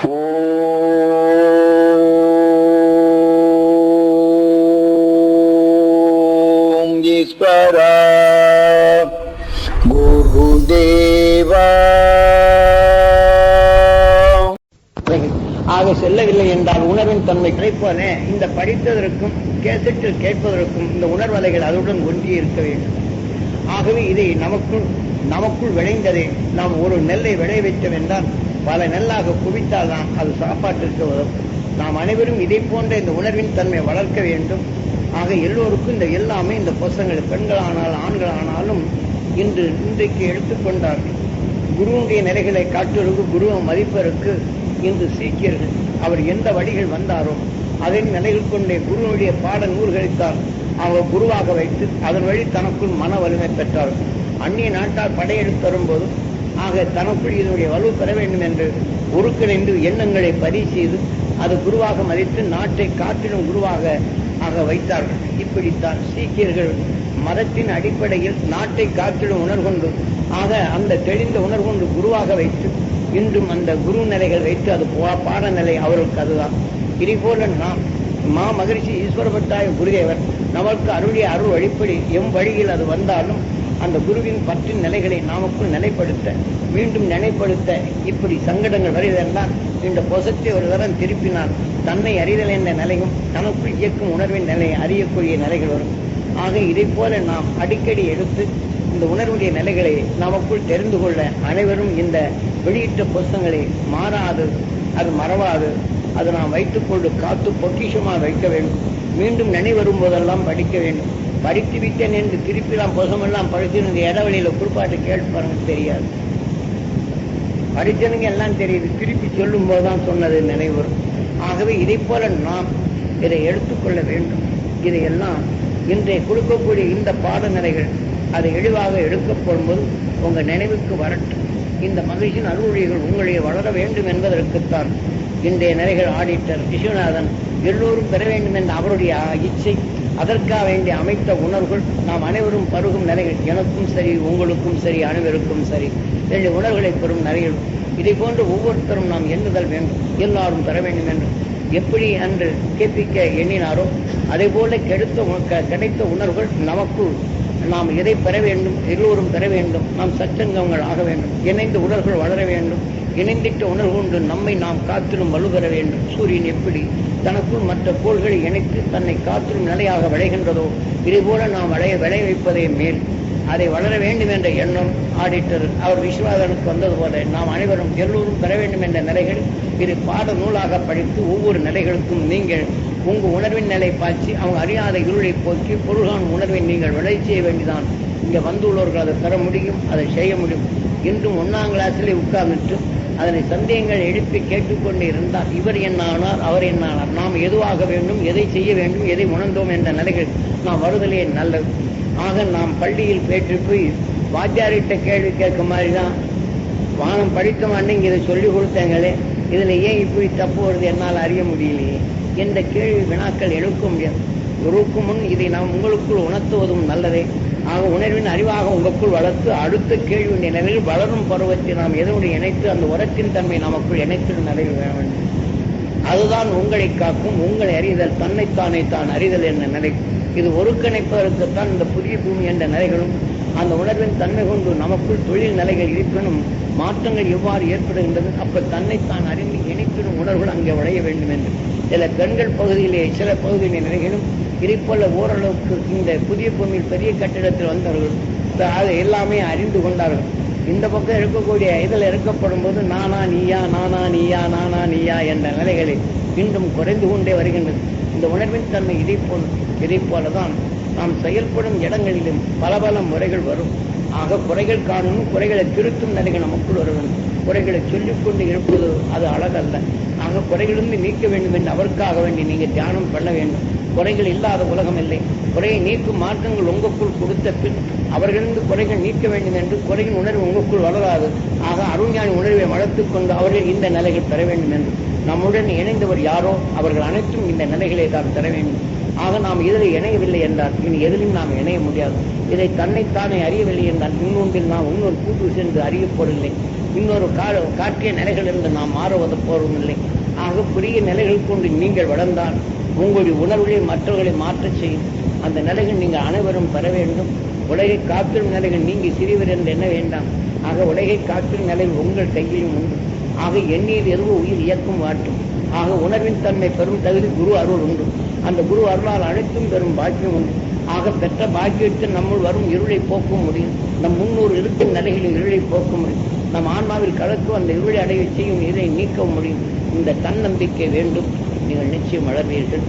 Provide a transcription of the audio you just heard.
ஓம் ஈஸ்வரா குருதேவா ஆக செல்லவில்லை என்றால் உணர்வின் தன்மை கிடைப்போனே. இந்த படித்ததற்கும் கேசட்டில் கேட்பதற்கும் இந்த உணர்வலைகள் அதுடன் ஒன்றி இருக்க வேண்டும். ஆகவே இதை நமக்குள் நமக்குள் விளைந்ததை. நாம் ஒரு நெல்லை விளைய வைத்தோம் என்றால் பல நெல்லாக குவித்தால் தான் அது சாப்பாட்டிற்கு வரும். நாம் அனைவரும் இதை போன்ற இந்த உணர்வின் தன்மை வளர்க்க வேண்டும். ஆக எல்லோருக்கும் இந்த எல்லாமே இந்த புஸ்தங்கள் பெண்களானால் ஆண்களானாலும் இன்று இன்றைக்கு எடுத்துக்கொண்டார்கள் குருவுடைய நிலைகளை காட்டுவதற்கு குருவை மதிப்பதற்கு இன்று சீக்கியர்கள். அவர் எந்த வழிகள் வந்தாரோ அதன் நிலைகள் கொண்டே குருவுடைய பாட நூல்களைத்தான் அவர் குருவாக வைத்து அதன் வழி தனக்குள் மன வலிமை பெற்றார்கள் அந்நிய நாட்டால் படையெடுத்து வரும்போது ஆக தனக்குள் இதனுடைய வலு பெற வேண்டும் என்று ஒருங்கிணைந்து எண்ணங்களை பதிவு செய்து அது குருவாக மதித்து நாட்டை காற்றிலும் குருவாக ஆக வைத்தார்கள். இப்படித்தான் சீக்கியர்கள் மதத்தின் அடிப்படையில் நாட்டை காற்றிலும் உணர்கொண்டு ஆக அந்த தெளிந்த உணர்கொண்டு குருவாக வைத்து இன்றும் அந்த குரு நிலைகள் வைத்து அது பாடநிலை அவர்களுக்கு அதுதான். இதே போல நாம் மா மகரிஷி ஈஸ்வரபட்டாய குருதேவர் நமக்கு அருளிய அருள் வழிப்படி எம் வழியில் அது வந்தாலும் அந்த குருவின் பற்றின் நிலைகளை நாமக்குள் நிலைப்படுத்த மீண்டும் நினைப்படுத்த இப்படி சங்கடங்கள் வருவதெல்லாம் இந்த பொசத்தை ஒரு தரம் திருப்பினால் தன்னை அறிதல் என்ற நிலையும் தனக்குள் இயக்கும் உணர்வின் நிலையை அறியக்கூடிய நிலைகள் வரும். ஆக இதை போல நாம் அடிக்கடி எடுத்து இந்த உணர்வுடைய நிலைகளை நமக்குள் தெரிந்து கொள்ள அனைவரும் இந்த வெளியிட்ட புஸ்தங்களை மாறாது அது மறவாது. அது நாம் வைத்துக்கொண்டு காத்து பொக்கிஷமாக வைக்க வேண்டும். மீண்டும் நினைவரும் போதெல்லாம் படிக்க வேண்டும். படித்து விட்டேன் என்று திருப்பி நாம் புஸ்தமெல்லாம் படித்து இந்த இடைவெளியில குறிப்பாட்டு கேட்டு பாருங்க தெரியாது. படித்தனுங்க எல்லாம் தெரியுது. திருப்பி சொல்லும் போதுதான் சொன்னது நினைவு ஆகவே இதை போல நாம் இதை எடுத்துக்கொள்ள வேண்டும். இதையெல்லாம் இன்றைய கொடுக்கக்கூடிய இந்த பாடநிலைகள் அதை எளிவாக எடுக்கப்படும் போது உங்க நினைவுக்கு வரட்டும். இந்த மகிழ்ச்சியின் அருள்மொழிகள் உங்களை வளர வேண்டும் என்பதற்குத்தான் இன்றைய நிலைகள் ஆடிட்டர் விஸ்வநாதன் எல்லோரும் பெற வேண்டும் என்ற அவருடைய இச்சை அதற்காக வேண்டிய அமைத்த உணர்வுகள் நாம் அனைவரும் பருகும் நிலைகள் எனக்கும் சரி உங்களுக்கும் சரி அனைவருக்கும் சரி. ரெண்டு உணர்வுகளை பெறும் நிலைகள் இதை போன்று ஒவ்வொருத்தரும் நாம் எண்ணுதல் வேண்டும் எல்லாரும் பெற வேண்டும் என்று. எப்படி அன்று கேப்பிக்க எண்ணினாரோ அதே போல கெடுத்த கிடைத்த உணர்வுகள் நமக்குள் நாம் எதை பெற வேண்டும் எல்லோரும் பெற வேண்டும் நாம் சச்சங்கங்கள் ஆக வேண்டும் இணைந்து உணர்வுகள் வளர வேண்டும் இணைந்திட்ட உணர்வு கொண்டு நம்மை நாம் காத்திரும் வலுபெற வேண்டும். சூரியன் எப்படி தனக்குள் மற்ற கோள்களை இணைத்து தன்னை காத்திரும் நிலையாக விளைகின்றதோ இதுபோல நாம் விளைய விளைய வைப்பதே மேல். அதை வளர வேண்டும் என்ற எண்ணம் ஆடிட்டர் அவர் விஸ்வநாதனுக்கு வந்தது போல நாம் அனைவரும் எல்லோரும் பெற வேண்டும் என்ற நிலைகள் இது பாட நூலாக படித்து ஒவ்வொரு நிலைகளுக்கும் நீங்கள் உங்க உணர்வின் நிலை பாய்ச்சி அவங்க அறியாத இருளை போக்கி பொருளான உணர்வை நீங்கள் விளை செய்ய வேண்டிதான். இங்க வந்துள்ளவர்கள் அதை பெற முடியும் அதை செய்ய முடியும். இன்றும் ஒன்னாம் கிளாஸிலே உட்கார்ந்துட்டு அதனை சந்தேகங்கள் எழுப்பி கேட்டுக்கொண்டு இருந்தால் இவர் என்ன ஆனார் அவர் என்ன ஆனார் நாம் எதுவாக வேண்டும் எதை செய்ய வேண்டும் எதை உணர்ந்தோம் என்ற நிலைகள் நாம் வருதலே நல்லது. ஆக நாம் பள்ளியில் பேற்று போய் வாத்தியாரிட்ட கேள்வி கேட்க மாதிரி தான் வானம் படித்த மாட்டேங்க இதை சொல்லிக் கொடுத்தாங்களே இதுல ஏன் இப்படி தப்பு வருது என்னால் அறிய முடியலையே என்ற கேள்வி வினாக்கள் எழுக்க முடியாது குருவுக்கு முன் இதை நாம் உங்களுக்குள் உணர்த்துவதும் நல்லதே. ஆக உணர்வின் அறிவாக உங்களுக்குள் வளர்த்து அடுத்த கேள்வி நிலையில் வளரும் பருவத்தை நாம் எதனுடைய இணைத்து அந்த உரத்தின் தன்மை நமக்குள் இணைத்திடும் நிலையில் வேண்டும். அதுதான் உங்களை காக்கும் உங்களை அறிதல் தன்னைத்தானே தான் அறிதல் என்ற நிலை. இது ஒருங்கிணைப்பதற்குத்தான் இந்த புதிய பூமி என்ற நிலைகளும் அந்த உணர்வின் தன்மை கொண்டு நமக்குள் தொழில் நிலைகள் இருப்பினும் மாற்றங்கள் எவ்வாறு ஏற்படுகின்றது அப்ப தன்னைத்தான் அறிந்து இணைப்பிடும் உணர்வுகள் அங்கே உடைய வேண்டும் என்று. சில பெண்கள் பகுதியிலே சில பகுதியிலே நிலைகளும் இதைப்போல ஓரளவுக்கு இந்த புதிய பூமியில் பெரிய கட்டிடத்தில் வந்தவர்கள் அதை எல்லாமே அறிந்து கொண்டார்கள். இந்த பக்கம் இருக்கக்கூடிய இதில் இருக்கப்படும் போது நானா நீயா நானா நீயா நானா நீயா என்ற நிலைகளை மீண்டும் குறைந்து கொண்டே வருகின்றது. இந்த உணர்வின் தன்மை இதை போல் இதை போலதான் நாம் செயல்படும் இடங்களிலும் பல பல முறைகள் வரும். ஆக குறைகள் காணும் குறைகளை திருத்தும் நிலைகள் நமக்குள் வருவன் குறைகளை சொல்லிக் கொண்டு இருப்பது அது அழகல்ல. ஆக குறைகளிலிருந்து நீக்க வேண்டும் என்று அவருக்காக வேண்டி நீங்கள் தியானம் பண்ண வேண்டும். குறைகள் இல்லாத உலகம் இல்லை. குறையை நீக்கும் மார்க்கங்கள் உங்களுக்குள் கொடுத்த பின் அவர்களிருந்து குறைகள் நீக்க வேண்டும் என்று குறையின் உணர்வு உங்களுக்குள் வளராது. ஆக அருண்ஞானி உணர்வை வளர்த்துக் கொண்டு அவர்கள் இந்த நிலைகள் பெற வேண்டும் என்று. நம்முடன் இணைந்தவர் யாரோ அவர்கள் அனைத்தும் இந்த நிலைகளை தான் தர வேண்டும். ஆக நாம் இதில் இணையவில்லை என்றால் இனி எதிலும் நாம் இணைய முடியாது. இதை தன்னைத்தானே அறியவில்லை என்றால் இன்னொன்றில் நாம் இன்னொரு கூட்டு சென்று அறியப்போவதில்லை இன்னொரு கா காட்டிய நிலைகளிலிருந்து நாம் மாறுவது போவதில்லை ஆக புதிய நிலைகள் கொண்டு நீங்கள் வளர்ந்தால் உங்களுடைய உணர்வுகளை மற்றவர்களை மாற்றச் செய்யும். அந்த நிலைகள் நீங்கள் அனைவரும் பெற வேண்டும். உலகை காத்திரும் நிலைகள் நீங்கள் சிறியவர் என்று என்ன வேண்டாம். ஆக உலகை காக்கும் நிலை உங்கள் கையிலும் உண்டு. ஆக எண்ணீர் எதுவோ உயிர் இயக்கும் வாட்டும். ஆக உணர்வின் தன்மை பெரும் தகுதி குரு அருள் உண்டு. அந்த குரு அருளால் அனைத்தும் பெரும் பாக்கியம் உண்டு. ஆக பெற்ற பாக்கியத்தில் நம்முள் வரும் இருளை போக்க முடியும். நம் முன்னூறு இருக்கும் நிலைகளில் இருளை போக்க முடியும். நம் ஆன்மாவில் கலக்கும் அந்த இருளை அடைய செய்யும் இதை நீக்க முடியும். இந்த தன்னம்பிக்கை வேண்டும். நீங்கள் நிச்சயம் வளர்வீர்கள்.